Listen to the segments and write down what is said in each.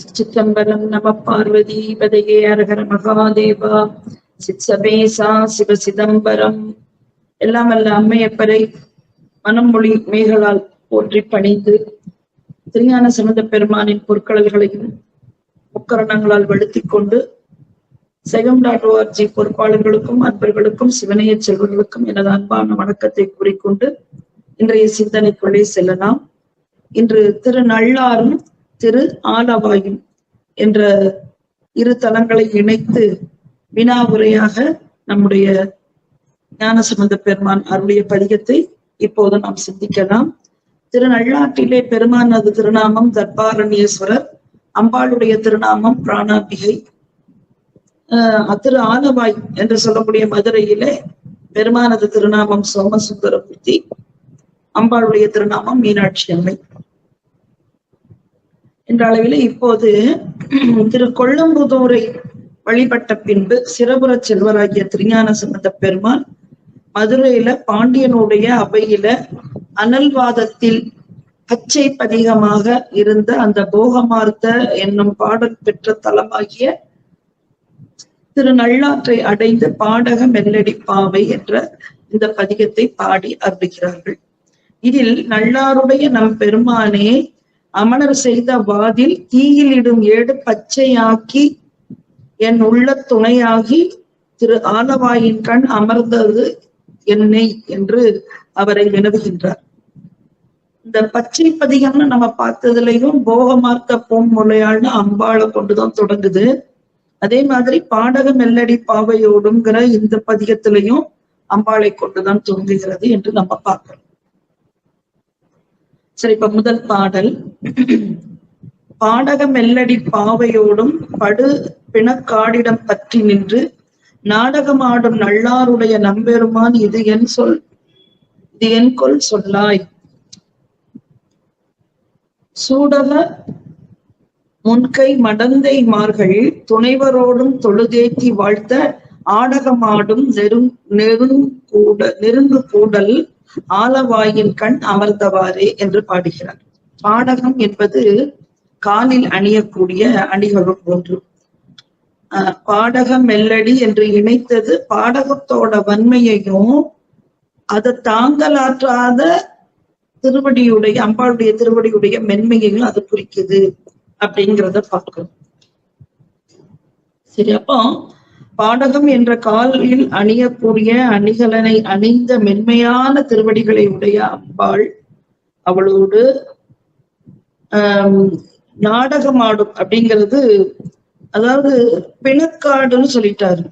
சித்தம்பரம் நம பார்வதி பதையே அரகர மகாதேவா. சித்சபேசா சிவ சிதம்பரம். எல்லாம் அல்ல அம்மையப்பரை மனம் மேகலால் போற்றி பணிந்து திருஞான சம்பந்த பெருமானின் பொற்கடல்களையும் முக்கரணங்களால் வெளுத்தி கொண்டு சைவம் டாட் ஓஆர்ஜி பொறுப்பாளர்களுக்கும் அன்பர்களுக்கும் சிவனைய செல்வர்களுக்கும் எனது அன்பான வணக்கத்தை கூறிக்கொண்டு இன்றைய சிந்தனைக்குள்ளே செல்லலாம். இன்று திருநள்ளாரும் திரு ஆலவாயும் என்ற இரு தலங்களை இணைத்து வினா உரையாக நம்முடைய ஞானசம்பந்த பெருமான் அருளிய பதிகத்தை இப்போது நாம் சிந்திக்கலாம். திருநள்ளாட்டிலே பெருமானது திருநாமம் தர்பாரண்யேஸ்வரர் அம்பாளுடைய திருநாமம் பிராணாபிகை ஆஹ் திரு ஆலவாய் என்று சொல்லக்கூடிய மதுரையிலே பெருமானது திருநாமம் சோமசுந்தரமூர்த்தி அம்பாளுடைய திருநாமம் மீனாட்சி அம்மை. என்ற அளவில் இப்போது திரு கொள்ளம்புதூரை வழிபட்ட பின்பு சிறபுர செல்வராகிய திருஞான சம்பந்த பெருமான் மதுரையில பாண்டியனுடைய அவையில அனல்வாதத்தில் பச்சை பதிகமாக இருந்த அந்த போகமார்த்த என்னும் பாடல் பெற்ற தலமாகிய திரு நல்லாற்றை அடைந்து பாடக மெல்லடி பாவை என்ற இந்த பதிகத்தை பாடி அருளுகிறார்கள். இதில் நல்லாருடைய நம் பெருமானே அமணர் செய்த வாதில் தீயிலிடும் ஏடு பச்சையாக்கி என் உள்ள துணையாகி திரு ஆலவாயின் கண் அமர்ந்தது என்னை என்று அவரை வினவுகின்றார். இந்த பச்சை பதிகம்னு நம்ம பார்த்ததுலயும் போகமார்த்த பூமுலையாள்னு அம்பாளை கொண்டுதான் தொடங்குது. அதே மாதிரி பாடக மெல்லடி பாவையோடுங்கிற இந்த பதிகத்திலையும் அம்பாளை கொண்டுதான் தொடங்குகிறது என்று நம்ம பார்க்கிறோம். சரி இப்ப முதல் பாடல். பாடக மெல்லடி பாவையோடும் படு பிணக்காடிடம் பற்றி நின்று நாடகமாடும் நல்லாருடைய நம்பெருமான் இது என் சொல் இது என் கொல் சொல்லாய். சூடக முன்கை மடந்தை மார்கள் துணைவரோடும் தொழுதேத்தி வாழ்த்த ஆடகமாடும் நெருங் நெருங்கூட நெருங்கு கூடல் ஆலவாயின் கண் அமர்ந்தவாறே என்று பாடுகிறார். பாடகம் என்பது காலில் அணியக்கூடிய அணிகளும் ஒன்று. பாடக மெல்லடி என்று இணைத்தது பாடகத்தோட வன்மையையும் அதை தாங்கலாற்றாத திருவடியுடைய அம்பாளுடைய திருவடியுடைய மென்மையையும் அது குறிக்குது அப்படிங்கிறத பார்க்கணும். சரி அப்போ பாடகம் என்ற காலில் அணியக்கூடிய அணிகலனை அணிந்த மென்மையான திருவடிகளை உடைய அம்பாள் அவளோடு ஆஹ் நாடகமாடும் அப்படிங்கிறது அதாவது பிணக்காடுன்னு சொல்லிட்டாரு.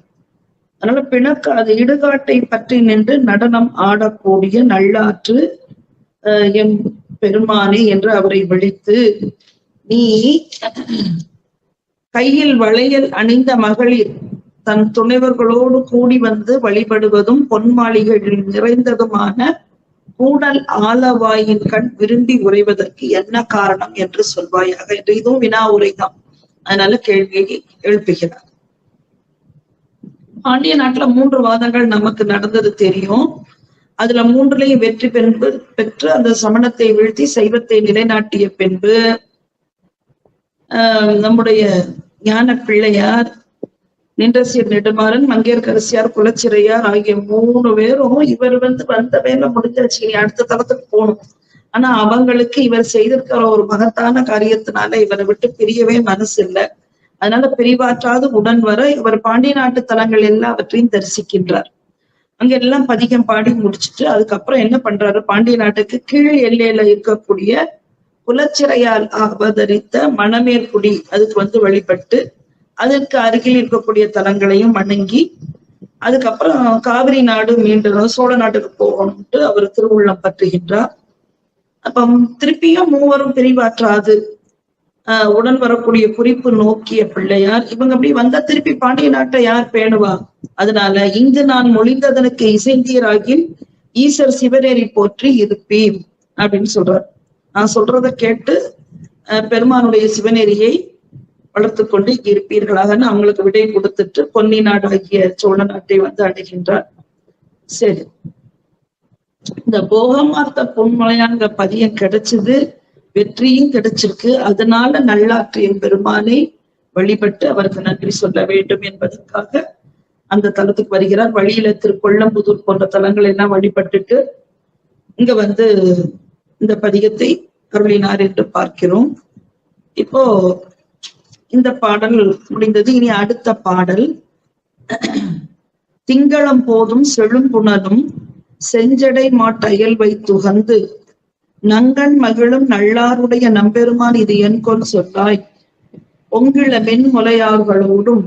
அதனால பிணக்காடு இடுகாட்டை பற்றி நின்று நடனம் ஆடக்கூடிய நல்லாற்று எம் பெருமானே என்று அவரை விழித்து நீ கையில் வளையல் அணிந்த மகளிர் தன் துணைவர்களோடு கூடி வந்து வழிபடுவதும் பொன் நிறைந்ததுமான கூடல் ஆலவாயின் கண் விரும்பி உறைவதற்கு என்ன காரணம் என்று சொல்வாயாக. என்று இதுவும் வினா உரைதான். அதனால கேள்வியை எழுப்புகிறார். பாண்டிய நாட்டுல மூன்று வாதங்கள் நமக்கு நடந்தது தெரியும். அதுல மூன்றுலையும் வெற்றி பெண்பு பெற்று அந்த சமணத்தை வீழ்த்தி சைவத்தை நிலைநாட்டிய பின்பு ஆஹ் நம்முடைய ஞான பிள்ளையார் நின்றசீர் நெடுமாறன் மங்கையர்கரசியார் குலச்சிறையார் ஆகிய மூணு பேரும் இவர் வந்து வந்த வேலை முடிஞ்சாச்சு இனி அடுத்த தளத்துக்கு போகணும். ஆனா அவங்களுக்கு இவர் செய்திருக்கிற ஒரு மகத்தான காரியத்தினால இவரை விட்டு பிரியவே மனசு இல்லை அதனால பிரிவாற்றாது உடன் வர இவர் பாண்டிய நாட்டு தலங்கள் எல்லாவற்றையும் தரிசிக்கின்றார். அங்க எல்லாம் பதிகம் பாடி முடிச்சுட்டு அதுக்கப்புறம் என்ன பண்றாரு? பாண்டிய நாட்டுக்கு கீழ் எல்லையில இருக்கக்கூடிய குலச்சிறையால் அவதரித்த மணமேற்குடி அதுக்கு வந்து வழிபட்டு அதற்கு அருகில் இருக்கக்கூடிய தலங்களையும் வணங்கி அதுக்கப்புறம் காவிரி நாடு மீண்டும் சோழ நாட்டுக்கு போகணும்ட்டு அவர் திருவுள்ளம் பற்றுகின்றார். அப்ப திருப்பியும் மூவரும் பிரிவாற்றாது. ஆஹ் உடன் வரக்கூடிய குறிப்பு நோக்கிய பிள்ளையார் இவங்க அப்படி வந்தா திருப்பி பாண்டிய நாட்டை யார் பேணுவா? அதனால இங்கு நான் மொழிந்ததனுக்கு இசைந்தீராகில் ஈசர் சிவனேரி போற்றி இருப்பேன் அப்படின்னு சொல்றார். நான் சொல்றத கேட்டு பெருமானுடைய சிவநெறியை வளர்த்து கொண்டு இருப்பீர்களாக அவங்களுக்கு விடை கொடுத்துட்டு பொன்னி நாடு ஆகிய சோழ நாட்டை வந்து அடைகின்றார். சரி. இந்த போகமார்த்த பொன்மலையாங்கிற பதியம் கிடைச்சது வெற்றியும் கிடைச்சிருக்கு. அதனால நல்லாற்றிய பெருமானை வழிபட்டு அவருக்கு நன்றி சொல்ல வேண்டும் என்பதற்காக அந்த தலத்துக்கு வருகிறார். வழியில திருக்கொள்ளம்புதூர் போன்ற தலங்கள் எல்லாம் வழிபட்டுட்டு இங்க வந்து இந்த பதிகத்தை அருளினார் என்று பார்க்கிறோம். இப்போ இந்த பாடல் முடிந்தது. இனி அடுத்த பாடல். திங்களம் போதும் செழும்புணலும் செஞ்சடை மாட்டயல் வைத்துகந்து நங்கன் மகிழும் நல்லாருடைய நம்பெருமான் இது என் கொல் சொல்லாய். பொங்கிள மென்முலையார்களோடும்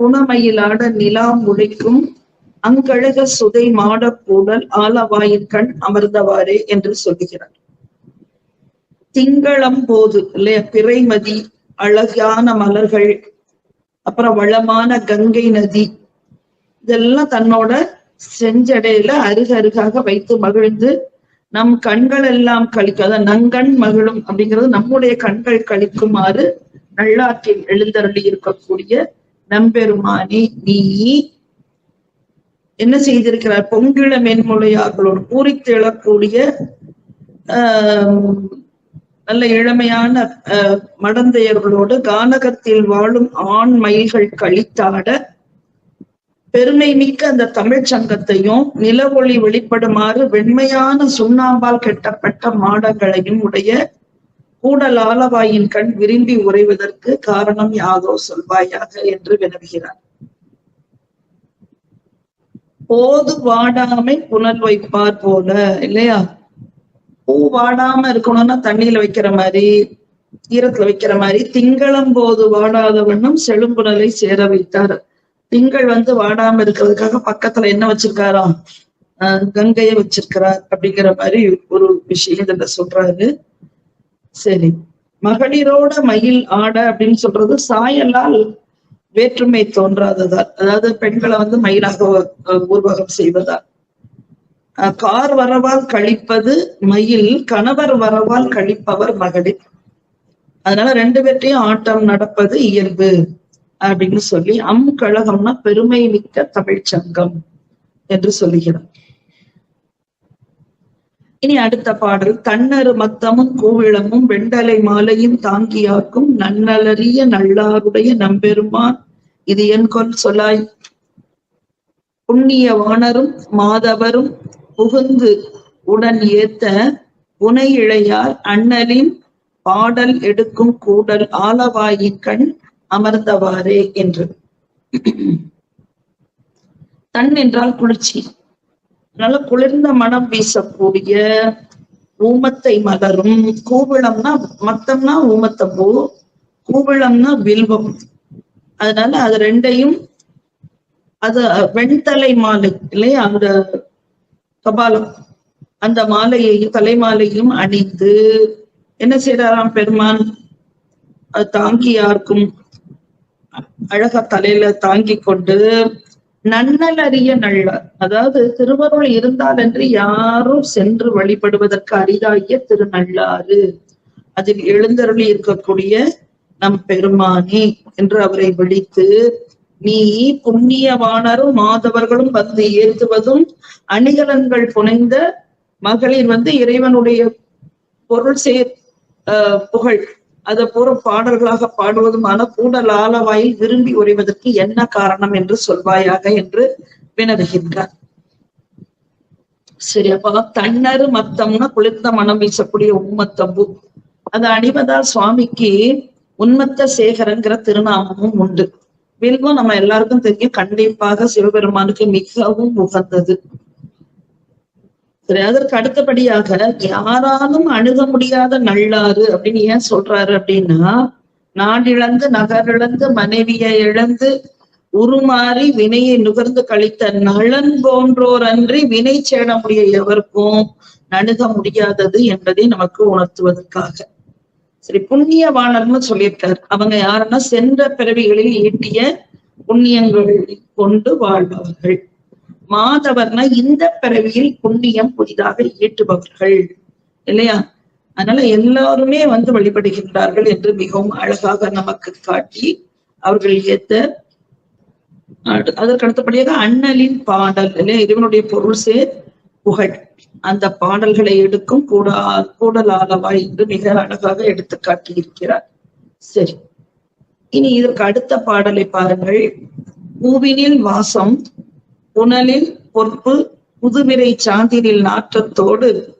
புனமயிலாட நிலாம் உழைக்கும் அங்கழக சுதை மாடக்கூடல் ஆலவாயின் கண் அமர்ந்தவாறே என்று சொல்லுகிறார். திங்களம் போது இல்லையா பிறைமதி அழகான மலர்கள் அப்புறம் வளமான கங்கை நதி இதெல்லாம் தன்னோட செஞ்சடையில அருகருகாக வைத்து மகிழ்ந்து நம் கண்கள் எல்லாம் கழிக்கும் அதான் நங்கண் மகிழும் அப்படிங்கிறது நம்முடைய கண்கள் கழிக்குமாறு நல்லாற்றில் எழுந்தருளி இருக்கக்கூடிய நம்பெருமானி நீ என்ன செய்திருக்கிறார்? பொங்கிழ மென்மொழியார்களோடு பூரித்து எழக்கூடிய ஆஹ் நல்ல இளமையான அஹ், மடந்தையர்களோடு கானகத்தில் வாழும் ஆண் மயில்கள் கழித்தாட பெருமை மிக்க அந்த தமிழ்ச் சங்கத்தையும் நிலவொளி வெளிப்படுமாறு வெண்மையான சுண்ணாம்பால் கெட்டப்பட்ட மாடங்களையும் உடைய கூடல் ஆலவாயின் கண் விரும்பி உறைவதற்கு காரணம் யாதோ சொல்வாயாக என்று வினவுகிறார். போது வாடாமை புனல் வைப்பார் போல இல்லையா? பூ வாடாம இருக்கணும்னா தண்ணியில வைக்கிற மாதிரி ஈரத்துல வைக்கிற மாதிரி திங்களம் போது வாடாதவண்ணும் செழும்புணலை சேர வைத்தார். திங்கள் வந்து வாடாம இருக்கிறதுக்காக பக்கத்துல என்ன வச்சிருக்காராம் ஆஹ் கங்கையை வச்சிருக்கிறார் அப்படிங்கிற மாதிரி ஒரு விஷயம் இதுல சொல்றாரு. சரி. மகளிரோட மயில் ஆட அப்படின்னு சொல்றது சாயலால் வேற்றுமை தோன்றாததால் அதாவது பெண்களை வந்து மயிலாக உருவகம் செய்வதால். கார் வரவால் கழிப்பது மயில் கணவர் வரவால் கழிப்பவர் மகளிர். அதனால ரெண்டு பேர்ட்டையும் ஆட்டம் நடப்பது இயல்பு அப்படின்னு சொல்லி அம் கழகம்னா பெருமை மிக்க தமிழ்ச் சங்கம் என்று சொல்லுகிறார். இனி அடுத்த பாடல் தன்னரு மத்தமும் கூவிளமும் வெண்டலை மாலையும் தாங்கியாக்கும் நன்னலறிய நல்லாருடைய நம்பெருமான் இது என் கொல் சொல்லாய். புண்ணிய வாணரும் மாதவரும் புகுந்து உடன் ஏத்த புனை இழையார் அண்ணலின் பாடல் எடுக்கும் கூடல் ஆலவாயிக்கண் அமர்ந்தவாறே என்று. தன் என்றால் குளிர்ச்சி. நல்ல குளிர்ந்த மனம் வீசக்கூடிய ஊமத்தை மலரும். கூவிளம்னா மத்தம்னா ஊமத்தம்பூ கூவிளம்னா வில்வம். அதனால அது ரெண்டையும் அது வெண்தலை மாலை இல்லையா? அந்த கபாலம் அந்த மாலையையும் தலைமாலையும் அணிந்து என்ன செய்யறாராம் பெருமான்? அது தாங்கி அழகா தலையில தாங்கி கொண்டு நன்னல் அறிய நல்லார் அதாவது திருவருள் இருந்தால் என்று யாரும் சென்று வழிபடுவதற்கு அரிதாகிய திருநள்ளாறு. அதில் எழுந்தருளி இருக்கக்கூடிய நம் பெருமானே என்று அவரை விழித்து நீ புண்ணியவானரும் மாதவர்களும் வந்து ஏற்றுவதும் அணிகலன்கள் புனைந்த மகளிர் வந்து இறைவனுடைய பொருள் சே ஆஹ் புகழ். அதை பூரா பாடல்களாக பாடுவதுமான கூடல் ஆலவாயில் விரும்பி உரைவதற்கு என்ன காரணம் என்று சொல்வாயாக என்று வினவுகின்றார். சரி அப்பா தன்னரு மத்தம்னா குளிர்ந்த மனம் வீசக்கூடிய உம்மத்தம்பு அதை அணிவதால் சுவாமிக்கு உன்மத்த சேகரங்கிற திருநாமமும் உண்டு. வில்வம் நம்ம எல்லாருக்கும் தெரியும் கண்டிப்பாக சிவபெருமானுக்கு மிகவும் உகந்தது. சரி அதற்கு அடுத்தபடியாக யாராலும் அணுக முடியாத நல்லாறு அப்படின்னு ஏன் சொல்றாரு அப்படின்னா நாடிழந்து நகரிழந்து மனைவியை இழந்து உருமாறி வினையை நுகர்ந்து கழித்த நலன் போன்றோர் அன்றி வினை சேட முடிய எவருக்கும் நணுக முடியாதது என்பதை நமக்கு உணர்த்துவதற்காக. சரி புண்ணியவாளர்னு சொல்லியிருக்காரு. அவங்க யாருன்னா சென்ற பிறவிகளில் ஈட்டிய புண்ணியங்கள் கொண்டு வாழ்பவர்கள். மாதவர்னா இந்த பிறவியில் புண்ணியம் புதிதாக ஈட்டுபவர்கள். இல்லையா? அதனால எல்லாருமே வந்து வழிபடுகின்றார்கள் என்று மிகவும் அழகாக நமக்கு காட்டி அவர்கள் ஏத்த அதற்கு அடுத்தபடியாக அண்ணலின் பாடல் இல்லையா? இறைவனுடைய பொருள் சேர் புகழ். அந்த பாடல்களை எடுக்கும் கூடா கூடலாலவாய் என்று மிக அழகாக எடுத்து காட்டியிருக்கிறார். சரி. இனி இதற்கு அடுத்த பாடலை பாருங்கள். பூவினில் வாசம் புனலில் பொறுப்பு புதுவிரை சாந்தினில் நாற்றத்தோடு.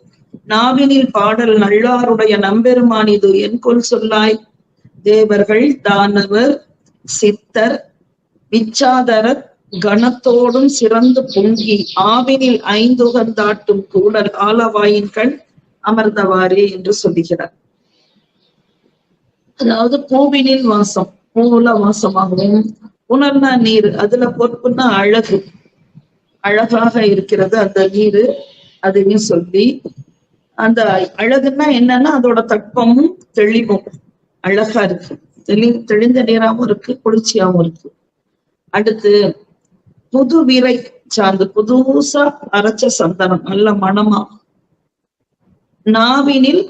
நாவினில் பாடல் நல்லாருடைய நம்பெருமான் இது. என் சொல்லாய். தேவர்கள் தானவர் சித்தர் விச்சாதரர் கணத்தோடும் சிறந்து பொங்கி ஆவினில் ஐந்துகந்தாட்டும் கூடல் ஆலவாயின் கண் அமர்ந்தவாறே என்று சொல்லுகிறார். அதாவது பூவினில் வாசம் பூவுல வாசமாகவும் புனர்னா நீர் அதுல பொறுப்புன்னா அழகு அழகாக இருக்கிறது அந்த நீரு அதையும் சொல்லி அந்த அழகுன்னா என்னன்னா அதோட தட்பமும் தெளிவும் அழகா இருக்கு. தெளி தெளிந்த நீராவும் இருக்கு குளிர்ச்சியாவும் இருக்கு. அடுத்து புது விரை சார்ந்து புதுசா அரைச்ச சந்தனம் நல்ல மனமா நாவினில்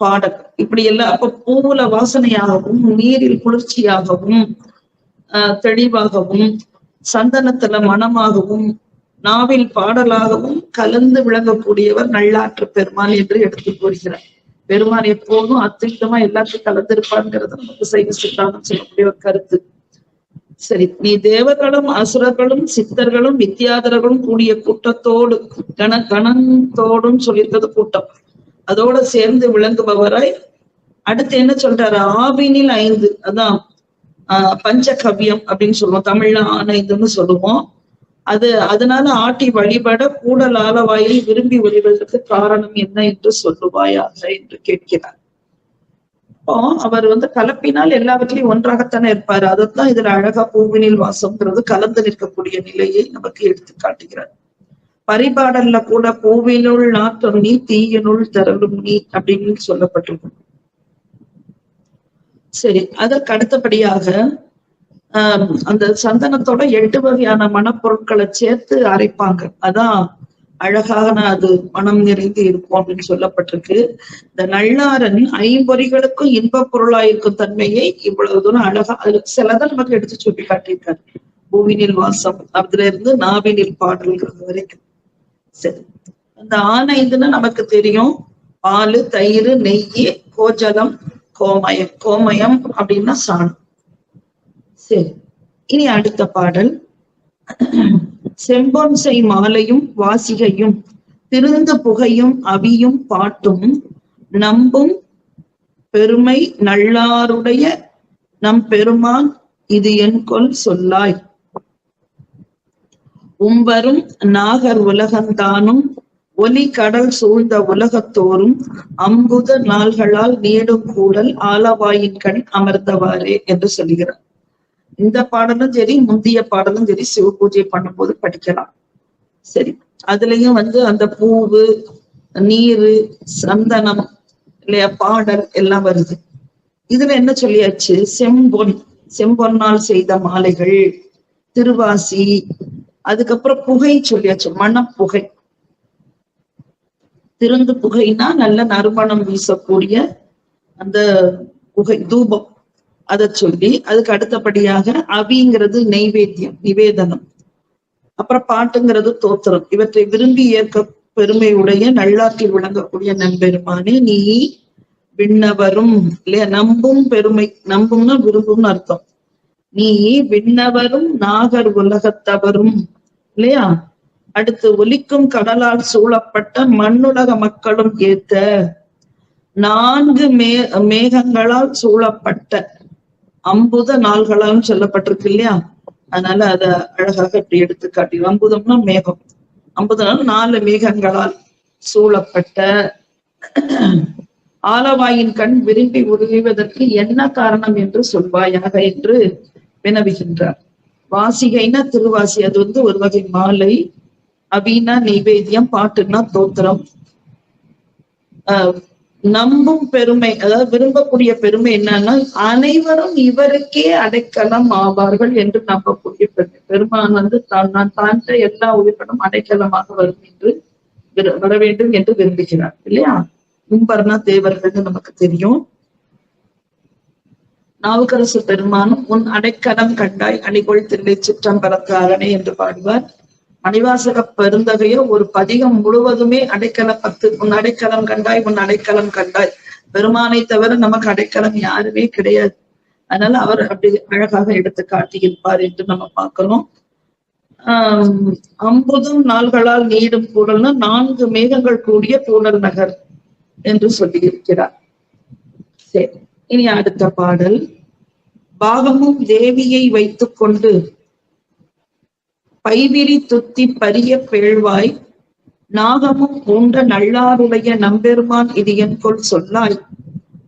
பாடல். இப்படி எல்லாம் அப்ப பூவுல வாசனையாகவும் நீரில் குளிர்ச்சியாகவும் ஆஹ் தெளிவாகவும் சந்தனத்துல மனமாகவும் நாவில் பாடலாகவும் கலந்து விளங்கக்கூடியவர் நல்லாற்று பெருமாள் என்று எடுத்து கூறுகிறார். பெருமான் எப்போதும் அத்தியுத்தமா எல்லாத்தையும் கலந்திருப்பாங்கிறது நமக்கு சைவ சித்தாந்தம் சொல்லக்கூடிய ஒரு கருத்து. சரி நீ தேவர்களும் அசுரர்களும் சித்தர்களும் வித்தியாதரர்களும் கூடிய கூட்டத்தோடு கண கணத்தோடும் சொல்லியிருந்தது கூட்டம். அதோட சேர்ந்து விளங்குபவராய் அடுத்து என்ன சொல்றாரு? ஆவினில் ஐந்து அதான் ஆஹ் பஞ்சகவ்யம் அப்படின்னு சொல்லுவோம். தமிழ்ல ஆனைந்துன்னு சொல்லுவோம். அது அதனால ஆட்டி வழிபட கூடல் ஆலவாயை விரும்பி ஒளிவதற்கு காரணம் என்ன என்று சொல்லுவாயாக என்று கேட்கிறார். அப்போ அவர் வந்து கலப்பினால் எல்லாவற்றிலையும் ஒன்றாகத்தானே இருப்பாரு. அதைத்தான் இதுல அழகா பூவினில் வாசம்ங்கிறது கலந்து நிற்கக்கூடிய நிலையை நமக்கு எடுத்து காட்டுகிறார். பரிபாடல்ல கூட பூவினுள் நாற்றம் நீ தீயினுள் தரலும் நீ அப்படின்னு சொல்லப்பட்டிருக்கும் சரி அதற்கு அடுத்தபடியாக ஆஹ் அந்த சந்தனத்தோட எட்டு வகையான மனப்பொருட்களை சேர்த்து அரைப்பாங்க. அதான் அழகாக அது மனம் நிறைந்து இருக்கும் அப்படின்னு சொல்லப்பட்டிருக்கு. இந்த நல்லாரன் ஐம்பொறிகளுக்கும் இன்பப் பொருளா இருக்கும் தன்மையை இவ்வளவு தூரம் அழகா அது சிலதை நமக்கு எடுத்து சுட்டி காட்டியிருக்காரு. பூவினில் வாசம் அதுல இருந்து நாவினில் பாடல்கள் வரைக்கும். சரி. அந்த ஆனைந்துன்னா நமக்கு தெரியும். பால் தயிர் நெய் கோஜலம் கோமயம். கோமயம் அப்படின்னா சாணம். சரி. இனி அடுத்த பாடல். செம்பொன்சை மாலையும் வாசிகையும் திருந்து புகையும் அவியும் பாட்டும் நம்பும் பெருமை நல்லாருடைய நம் பெருமான் இது என் கொல் சொல்லாய். உம்பரும் நாகர் உலகந்தானும் ஒலி கடல் சூழ்ந்த உலகத்தோறும் அம்புத நாள்களால் நீடும் கூடல் ஆலவாயின் கண் அமர்ந்தவாறே என்று சொல்கிறார். இந்த பாடலும் சரி முந்தைய பாடலும் சரி சிவ பூஜை பண்ணும்போது படிக்கலாம். சரி. அதுலயும் வந்து அந்த பூவு நீரு சந்தனம் இல்லையா பாடல் எல்லாம் வருது. இதுல என்ன சொல்லியாச்சு? செம்பொன் செம்பொன்னால் செய்த மாலைகள் திருவாசி அதுக்கப்புறம் புகை சொல்லியாச்சு மணப்புகை. திருந்து புகைனா நல்ல நறுமணம் வீசக்கூடிய அந்த புகை தூபம். அதை சொல்லி அதுக்கு அடுத்தபடியாக அவிங்கிறது நெய்வேத்தியம் நிவேதனம். அப்புறம் பாட்டுங்கிறது தோத்திரம். இவற்றை விரும்பி ஏற்க பெருமையுடைய நல்லாற்றில் விளங்கக்கூடிய நம்பெருமானே நீ விண்ணவரும். இல்லையா? நம்பும் பெருமை. நம்பும்னா விரும்பும்னு அர்த்தம். நீ விண்ணவரும் நாகர் உலகத்தவரும். இல்லையா? அடுத்து ஒலிக்கும் கடலால் சூழப்பட்ட மண்ணுலக மக்களும் ஏத்த நான்கு மே மேகங்களால் சூழப்பட்ட அம்புத நாள்களாலும் சொல்லப்பட்டிருக்கு இல்லையா? அதனால அத அழகாக இப்படி எடுத்து காட்டி அம்புதம்னா மேகம். அம்புதனால் நாலு மேகங்களால் சூழப்பட்ட ஆலவாயின் கண் விரும்பி உருகுவதற்கு என்ன காரணம் என்று சொல்வாயாக என்று வினவுகின்றார். வாசிகைனா திருவாசி அது வந்து ஒரு வகை மாலை. அபினா நைவேத்தியம் பாட்டுன்னா தோத்திரம். ஆஹ் நம்பும் பெருமை அதாவது விரும்பக்கூடிய பெருமை என்னன்னா அனைவரும் இவருக்கே அடைக்கலம் ஆவார்கள் என்று நம்பக்கூடிய பெருமை. பெருமான் வந்து தான் நான் தாண்ட எல்லா உயிர்களும் அடைக்கலமாக வரும் என்று விரு- வர வேண்டும் என்று விரும்புகிறார் இல்லையா? கும்பர்னா தேவர்கள் நமக்கு தெரியும். நாவுக்கரசு பெருமானும் உன் அடைக்கலம் கண்டாய் அணிகொள் தில்லை சிற்றம்பலத்து அரணை என்று பாடுவார். மணிவாசக பெருந்தகைய ஒரு பதிகம் முழுவதுமே அடைக்கல பத்து உன் அடைக்கலம் கண்டாய் உன் அடைக்கலம் கண்டாய். பெருமானை தவிர நமக்கு அடைக்கலம் யாருமே கிடையாது. அதனால அவர் அப்படி அழகாக எடுத்து காட்டியிருப்பார் என்று நம்ம பார்க்கிறோம். ஆஹ் அம்புதும் நாள்களால் நீடும் கூடல்னா நான்கு மேகங்கள் கூடிய கூடல் நகர் என்று சொல்லியிருக்கிறார். சரி இனி அடுத்த பாடல். பாகமும் தேவியை வைத்துக் கொண்டு பைவிரி துத்தி பரிய பேழ்வாய் நாகமும் பூண்ட நல்லாருடைய நம்பெருமான் இது என் கொள் சொல்லாய்.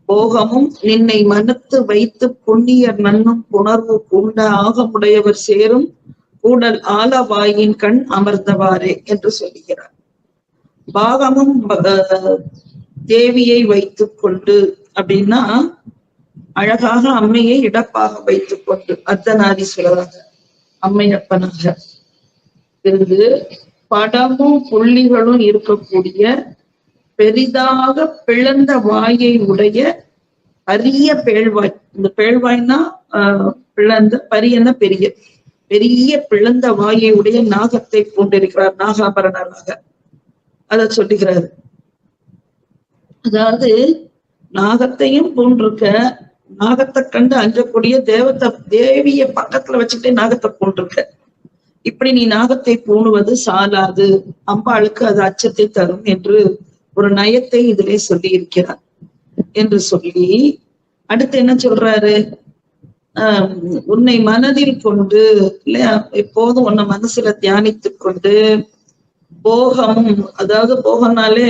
போகமும் நின்னை மனத்து வைத்து புண்ணியர் நன்னும் புணர்வு பூண்ட ஆகமுடையவர் சேரும் கூடல் ஆலவாயின் கண் அமர்ந்தவாறே என்று சொல்லுகிறார் பாகமும் தேவியை வைத்துக் கொண்டு அப்படின்னா அழகாக அம்மையை இடப்பாக வைத்துக் கொண்டு அர்த்தநாதீஸ்வரராக அம்மையப்பனாக. இருந்து படமும் புள்ளிகளும் இருக்கக்கூடிய பெரிதாக பிளந்த வாயை உடைய அரிய பேழ்வாய். இந்த பேழ்வாய்னா ஆஹ், பிளந்த பரியன பெரிய. பெரிய பிளந்த வாயை உடைய நாகத்தை கொண்டிருக்கிறார் நாகாபரணராக அத சொல்லுகிறார். அதாவது நாகத்தையும் போன்றிருக்க நாகத்தை கண்டு அஞ்சக்கூடிய தேவத்தை தேவிய பக்கத்துல வச்சுக்கிட்டே நாகத்தை போன்றிருக்க இப்படி நீ நாகத்தை பூணுவது சாலாது அம்பாளுக்கு அது அச்சத்தை தரும் என்று ஒரு நயத்தை இதிலே சொல்லி இருக்கிறார் என்று சொல்லி அடுத்து என்ன சொல்றாரு? ஆஹ் உன்னை மனதில் கொண்டு இல்ல எப்போதும் உன்னை மனசுல தியானித்துக் கொண்டு போகம் அதாவது போகம்னாலே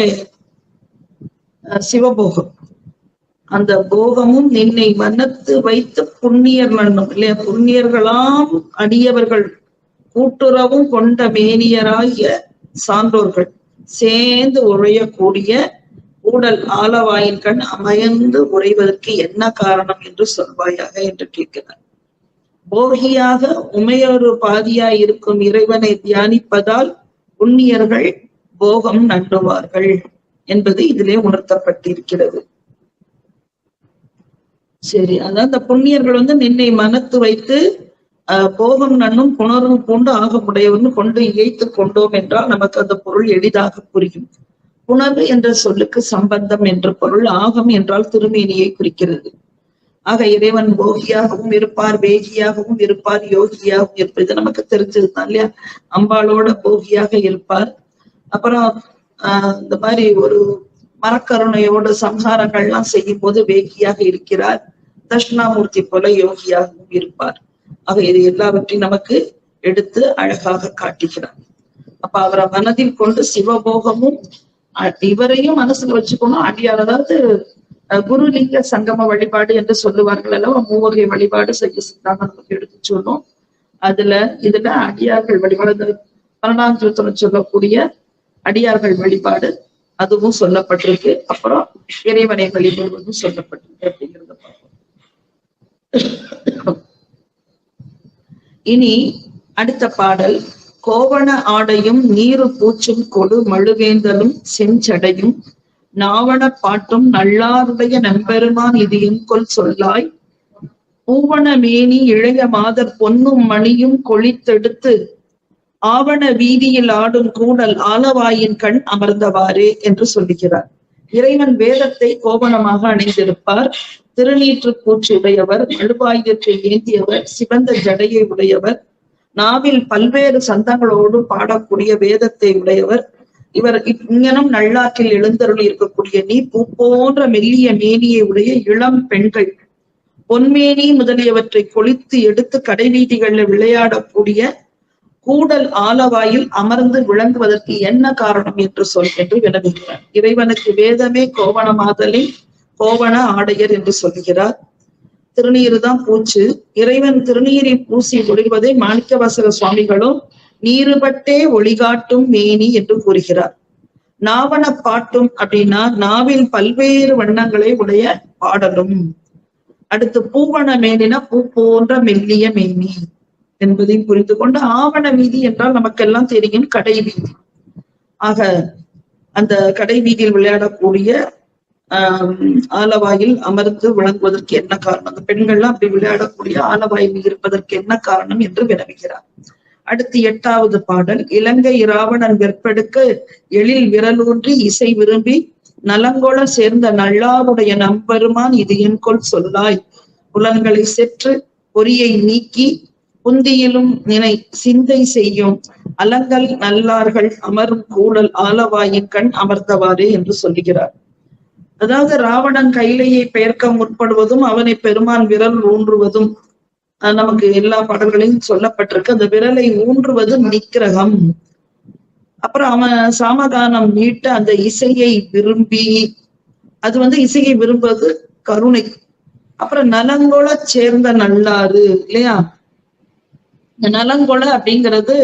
சிவபோகம். அந்த போகமும் நின்னை மனத்து வைத்து புண்ணியர் மன்னும் இல்லையா புண்ணியர்களாம் அடியவர்கள் கூட்டுறவும் கொண்ட மேனியராகிய சான்றோர்கள் சேர்ந்து உரையக்கூடிய ஊடல் ஆலவாயின் கண் அமைந்து உறைவதற்கு என்ன காரணம் என்று சொல்வாயாக என்று கேட்கிறார். போகியாக உமையொரு பாதியாய் இருக்கும் இறைவனை தியானிப்பதால் புண்ணியர்கள் போகம் நண்டுவார்கள் என்பது இதிலே உணர்த்தப்பட்டிருக்கிறது. சரி அதான் அந்த புண்ணியர்கள் வந்து நின்னை மனத்து வைத்து ஆஹ் நன்னும் புணர்வு பூண்டு ஆகமுடையவன் கொண்டு இயைத்து கொண்டோம் என்றால் நமக்கு அந்த பொருள் எளிதாக புரியும். புணர்வு என்ற சொல்லுக்கு சம்பந்தம் என்ற பொருள் ஆகம் என்றால் திருமேனியை குறிக்கிறது. ஆக இறைவன் போகியாகவும் இருப்பார் வேகியாகவும் இருப்பார் யோகியாகவும் இருப்பார். இது நமக்கு தெரிஞ்சதுதான் இல்லையா? அம்பாளோட போகியாக இருப்பார். அப்புறம் ஆஹ் இந்த மாதிரி ஒரு மரக்கருணையோட சம்ஹாரங்கள்லாம் செய்யும் போது வேகியாக இருக்கிறார். தட்சிணாமூர்த்தி போல யோகியாகவும் இருப்பார். ஆக இது எல்லாவற்றையும் நமக்கு எடுத்து அழகாக காட்டுகிறார். அப்ப அவரை மனதில் கொண்டு சிவபோகமும் இவரையும் மனசுல வச்சுக்கணும். அடியார் அதாவது குருலிங்க சங்கம வழிபாடு என்று சொல்லுவார்கள் அல்லவா? மூவகை வழிபாடு செய்ய சித்தாந்தம் நமக்கு எடுத்து சொல்லும். அதுல இதுல அடியார்கள் வழிபாடு பன்னெண்டாம் சூத்திரம் சொல்லக்கூடிய அடியார்கள் வழிபாடு அதுவும் சொல்லப்பட்டிருக்கு. அப்புறம் இறைவனை வழிபடுவதும் சொல்லப்பட்டிருக்கு அப்படிங்கிறத பார்ப்போம். இனி அடுத்த பாடல் கோவண ஆடையும் நீரு பூச்சும் கொடு மழுவேந்தலும் செஞ்சடையும். நாவண பாட்டும் நல்லாருடைய நம்பெருமான் இது என்கொல் சொல்லாய். பூவண மேனி இளைய மாதர் பொன்னும் மணியும் கொளித்தெடுத்து ஆவண வீதியில் ஆடும் கூடல் ஆலவாயின் கண் அமர்ந்தவாறே என்று சொல்லுகிறார். இறைவன் வேதத்தை கோவணமாக அணிந்திருப்பார். திருநீற்று பூச்சி உடையவர் மழுவாயுதத்தை ஏந்தியவர் சிவந்த ஜடையை உடையவர் நாவில் பல்வேறு சந்தங்களோடு பாடக்கூடிய வேதத்தை உடையவர். இவர் இங்கனம் நல்லாற்றில் எழுந்தருள் இருக்கக்கூடிய நீ பூ போன்ற மெல்லிய மேனியை உடைய இளம் பெண்கள். பொன்மேனி முதலியவற்றை கொளித்து எடுத்து கடைவீதிகளில் விளையாடக்கூடிய கூடல் ஆலவாயில் அமர்ந்து விளங்குவதற்கு என்ன காரணம் என்று சொல் என்று வினவுகிறார். இறைவனுக்கு வேதமே கோவணமாதலின் கோவண ஆடையர் என்று சொல்லுகிறார் திருநீர் தான் பூச்சு. இறைவன் திருநீரை பூசி ஒளிவதை மாணிக்கவாசக சுவாமிகளும் நீருபட்டே ஒளிகாட்டும் மேனி என்று கூறுகிறார். நாவன பாட்டும் அப்படின்னா நாவில் பல்வேறு வண்ணங்களை உடைய பாடலும். அடுத்து பூவன மேனினா பூ போன்ற மெல்லிய மேனி என்பதை புரிந்து கொண்டு ஆவண வீதி என்றால் நமக்கெல்லாம் தெரியும் கடை வீதி ஆக அந்த கடை வீதியில் விளையாடக்கூடிய ஆலவாயில் அமர்ந்து விளங்குவதற்கு என்ன காரணம்? அந்த பெண்கள்லாம் அப்படி விளையாடக்கூடிய ஆலவாயில் இருப்பதற்கு என்ன காரணம் என்று வினவுகிறார். அடுத்து எட்டாவது பாடல் இலங்கை இராவணன் வெற்பெடுக்க எழில் விரலூன்றி இசை விரும்பி நலங்கோல சேர்ந்த நல்லாருடைய நம்பெருமான் இது என்கொள் சொல்லாய். புலன்களை செற்று பொறியை நீக்கி புந்தியிலும் நினை சிந்தை செய்யும் அலங்கல் நல்லார்கள் அமரும் கூடல் ஆலவாயின் கண் அமர்ந்தவாறே என்று சொல்லுகிறார். அதாவது ராவணன் கைலையை பெயர்க்க முற்படுவதும் அவனை பெருமான் விரல் ஊன்றுவதும் நமக்கு எல்லா பாடல்களையும் சொல்லப்பட்டிருக்கு. அந்த விரலை ஊன்றுவது நிக்கிரகம். அப்புறம் அவன் சாமகானம் மீட்டு அந்த இசையை விரும்பி அது வந்து இசையை விரும்புவது கருணை. அப்புறம் நலங்கொள சேர்ந்த நல்லாறு இல்லையா? இந்த நலங்கொள அப்படிங்கிறது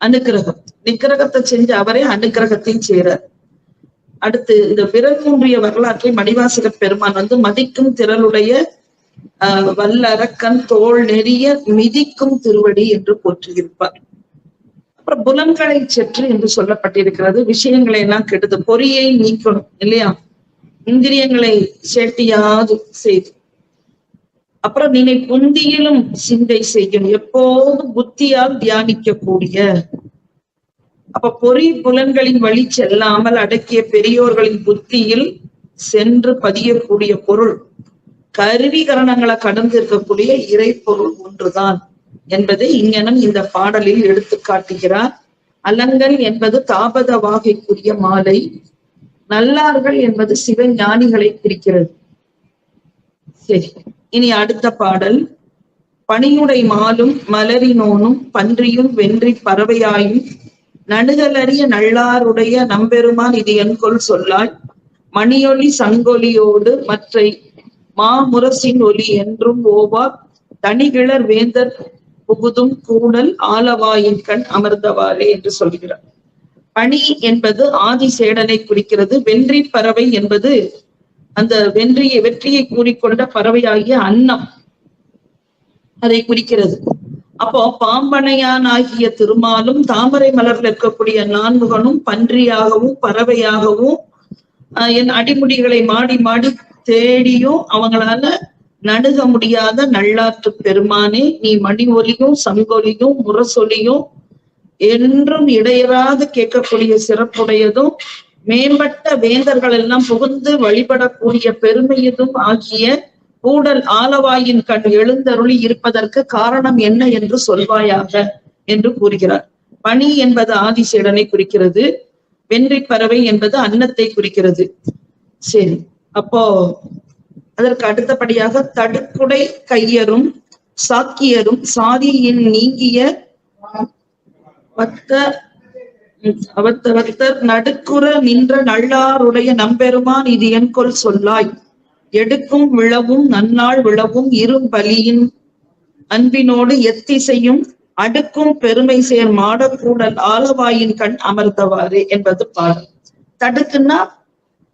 அனுக்கிரகம். நிக்கிரகத்தை செஞ்ச அவரே அனுக்கிரகத்தையும் செய்யறார் அடுத்து இந்த விரல் வரலாற்றை மணிவாசகர் பெருமான் வந்து மதிக்கும் திரளுடைய ஆஹ் வல்லரக்கன் தோல் நெறிய மிதிக்கும் திருவடி என்று போற்றியிருப்பார். அப்புறம் புலன்களை செற்று என்று சொல்லப்பட்டிருக்கிறது. விஷயங்களை எல்லாம் கெடுது பொறியை நீக்கணும் இல்லையா? இந்திரியங்களை சேட்டியாது செய்து. அப்புறம் நினை புந்தியிலும் சிந்தை செய்யும். எப்போதும் புத்தியால் தியானிக்கக்கூடிய அப்ப பொறி புலன்களின் வழி செல்லாமல் அடக்கிய பெரியோர்களின் புத்தியில் சென்று பதியக்கூடிய பொருள் கருவி கரணங்களை கடந்து இருக்கக்கூடிய இறை பொருள் ஒன்றுதான் என்பதை இங்கனம் இந்த பாடலில் எடுத்து காட்டுகிறார். அலங்கல் என்பது தாபத வாகைக்குரிய மாலை நல்லார்கள் என்பது சிவஞானிகளை குறிக்கிறது. சரி இனி அடுத்த பாடல். பனியுடை மாலும் மலரினோனும் பன்றியும் வென்றி பறவையாயும் நடுகலறிய நல்லாருடைய நம்பெருமான் இது என்கொள் சொல்லாய். மணியொலி சங்கொலியோடு மற்றை மாமுரசின் ஒலி என்றும் ஓவா தனிகிழர் வேந்தர் புகுதும் கூடல் ஆலவாயின் கண் அமர்ந்தவாறே என்று சொல்கிறார். பணி என்பது ஆதி சேடனை குறிக்கிறது. வென்றி பறவை என்பது அந்த வென்றியை வெற்றியை கூறிக்கொண்ட பறவையாகிய அன்னம் அதை குறிக்கிறது. அப்போ பாம்பனையான் ஆகிய திருமாலும் தாமரை மலர்ல இருக்கக்கூடிய நான்முகனும் பன்றியாகவும் பறவையாகவும் ஆஹ் என் அடிமுடிகளை மாடி மாடி தேடியும் அவங்களால நடுக முடியாத நல்லாற்று பெருமானே நீ மணி ஒலியும் சங்கொலியும் முரசொலியும் என்றும் இடையராது கேட்கக்கூடிய சிறப்புடையதும் மேம்பட்ட வேந்தர்கள் எல்லாம் புகுந்து வழிபடக்கூடிய பெருமையதும் ஆகிய கூடல் ஆலவாயின் கண் எழுந்தருளி இருப்பதற்கு காரணம் என்ன என்று சொல்வாயாக என்று கூறுகிறார். பனி என்பது ஆதிசேடனை குறிக்கிறது. வென்றி பறவை என்பது அன்னத்தை குறிக்கிறது. சரி அப்போ அதற்கு அடுத்தபடியாக தடுக்குடை கையரும் சாக்கியரும் சாதியின் நீங்கிய பத்த அவத்த நடுக்குற நின்ற நல்லாருடைய நம்பெருமான் இது என்கொள் சொல்லாய். எடுக்கும் விழவும் நன்னாள் விழவும் இரும்பலியின் அன்பினோடு எத்திசையும் அடுக்கும் பெருமை சேர் மாடக்கூடல் ஆலவாயின் கண் அமர்ந்தவாறு என்பது பாடல் தடுக்குன்னா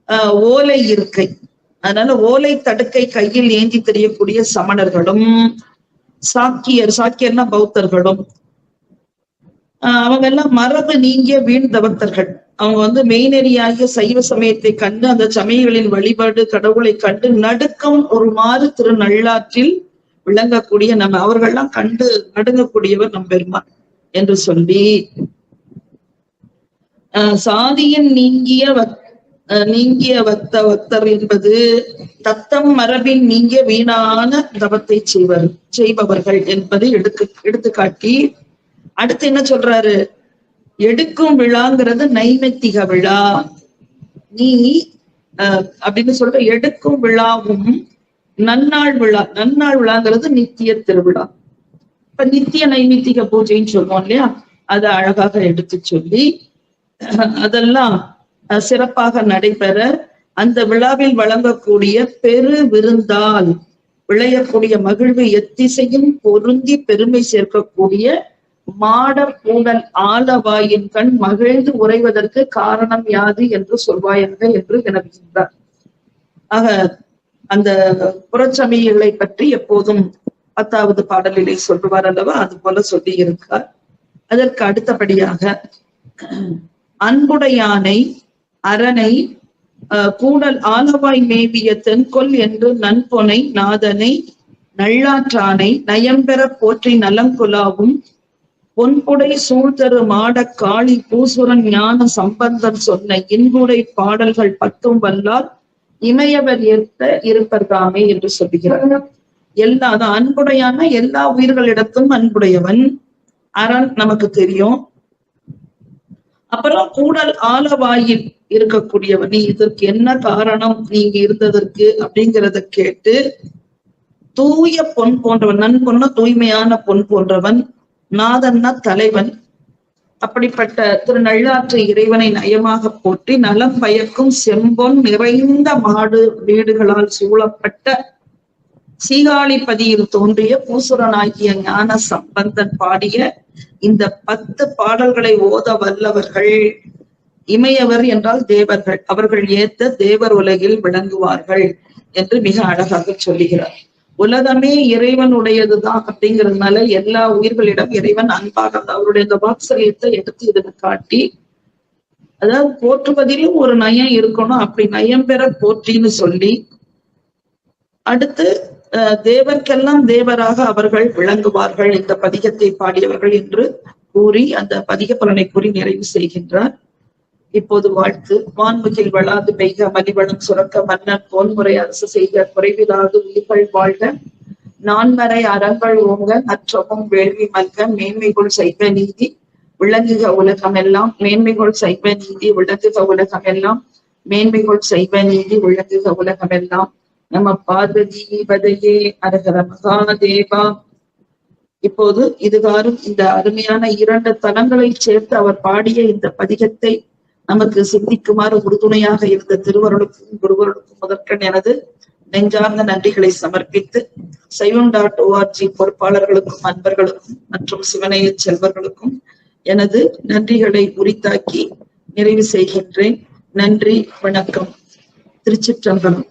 ஆஹ் ஓலை இருக்கை. அதனால ஓலை தடுக்கை கையில் ஏந்தி தெரியக்கூடிய சமணர்களும் சாக்கியர் சாக்கியர்னா பௌத்தர்களும். ஆஹ் அவங்க எல்லாம் மரபு நீங்கிய வீண் தவத்தர்கள். அவங்க வந்து மெய்நெறியாகிய சைவ சமயத்தை கண்டு அந்த சமயங்களின் வழிபாடு கடவுளை கண்டு நடுக்கம் ஒரு மாறு திரு நல்லாற்றில் விளங்கக்கூடிய நம்ம அவர்கள்லாம் கண்டு நடுங்கக்கூடியவர் நம் பெருமான் என்று சொல்லி ஆஹ் சாதியின் நீங்கிய வத்- ஆஹ் நீங்கிய வத்த வத்தர் என்பது தத்தம் மரபின் நீங்கிய வீணான தவத்தை செய்வர் செய்பவர்கள் என்பதை எடுத்து எடுத்துக்காட்டி அடுத்து என்ன சொல்றாரு? எடுக்கும் விழாங்கிறது நைமித்திக விழா. நீ அப்படின்னு சொல்ற எடுக்கும் விழாவும் நன்னாள் விழா நன்னாள் விழாங்கிறது நித்திய திருவிழா. இப்ப நித்திய நைமித்திக பூஜைன்னு சொல்லுவோம் இல்லையா? அதை அழகாக எடுத்து சொல்லி அஹ், அதெல்லாம் சிறப்பாக நடைபெற அந்த விழாவில் வழங்கக்கூடிய பெரு விருந்தால் விளையக்கூடிய மகிழ்வு எத்திசையும் பொருந்தி பெருமை சேர்க்கக்கூடிய மாட கூடல் ஆலவாயின் கண் மகிழ்ந்து உறைவதற்கு காரணம் யாது என்று சொல்வாயாக என்று வினவுகின்றார். ஆக அந்த புறச்சமயங்களை பற்றி எப்போதும் பத்தாவது பாடலிலே சொல்லுவார் அல்லவா? அது போல சொல்லி இருக்கார் அதற்கு அடுத்தபடியாக அன்புடையானை அரணை அஹ், கூடல் ஆலவாய் மேவிய தென்கொல் என்று நன்பொனை நாதனை நல்லாற்றானை நயம்பெற போற்றி நலங்குலாவும் பொன்புடை சூழ்தரு மாடக் காளி பூசுரன் ஞான சம்பந்தன் சொன்ன இன்புடை பாடல்கள் பத்தும் வல்லால் இமையவர் ஏற்ற இருப்பதாமே என்று சொல்லுகிறார். எல்லா அதான் அன்புடையான எல்லா உயிர்களிடத்தும் அன்புடையவன். அரண் நமக்கு தெரியும். அப்புறம் கூடல் ஆலவாயில் இருக்கக்கூடியவன். நீ இதற்கு என்ன காரணம்? நீங்க இருந்ததற்கு அப்படிங்கிறத கேட்டு தூய பொன் போன்றவன் நன்பொன்ன தூய்மையான பொன் போன்றவன் நாதன்னா தலைவன். அப்படிப்பட்ட திரு நள்ளாற்று இறைவனை நயமாக போற்றி நலம் பயக்கும் செம்பொன் நிறைந்த மாடு வீடுகளால் சூழப்பட்ட சீகாழிப்பதியில் தோன்றிய பூசுரனாகிய ஞான சம்பந்தன் பாடிய இந்த பத்து பாடல்களை ஓத வல்லவர்கள் இமையவர் என்றால் தேவர்கள். அவர்கள் ஏத்த தேவர் உலகில் விளங்குவார்கள் என்று மிக அழகாக சொல்லுகிறார். உலகமே இறைவனுடையதுதான் அப்படிங்கிறதுனால எல்லா உயிர்களிடம் இறைவன் அன்பாக அவருடைய இந்த வாத்சல்யத்தை எடுத்து இதுல காட்டி அதாவது போற்றுவதிலும் ஒரு நயம் இருக்கணும். அப்படி நயம் பெற போற்றின்னு சொல்லி அடுத்து அஹ், தேவர்க்கெல்லாம் தேவராக அவர்கள் விளங்குவார்கள். இந்த பதிகத்தை பாடியவர்கள் என்று கூறி அந்த பதிக பலனை கூறி நிறைவு செய்கின்றார். இப்போது வாழ்த்து. வான்முகில் வளாது பெய்க மலிவளம் சுரக்க மன்னன் போன்முறை அரசு செய்க குறைவிலாது உயிர்கள் வாழ்க. நான்மறை அறங்கள் ஓங்க நற்றமும் வேள்வி மல்க மேன்மைகள் செய்க நீதி. விளங்குக உலகமெல்லாம் மேன்மைகள் செய்வ நீதி விளங்குக உலகமெல்லாம் மேன்மைகள் செய்வ நீதி விளங்குக உலகமெல்லாம். நம்ம பார்வதி பதையே அரகர மகாதேவா. இப்போது இதுகாரும் இந்த அருமையான இரண்டு தலங்களை சேர்த்து அவர் பாடிய இந்த பதிகத்தை நமக்கு சிந்திக்குமாறு உறுதுணையாக இருந்த திருவருளுக்கும் குருவருளுக்கும் முதற்கண் எனது நெஞ்சார்ந்த நன்றிகளை சமர்ப்பித்து சைவம் டாட் ஓஆர்ஜி பொறுப்பாளர்களுக்கும் அன்பர்களுக்கும் மற்றும் சிவனைய செல்வர்களுக்கும் எனது நன்றிகளை உரித்தாக்கி நிறைவு செய்கின்றேன். நன்றி வணக்கம். திருச்சிற்றம்பலம்.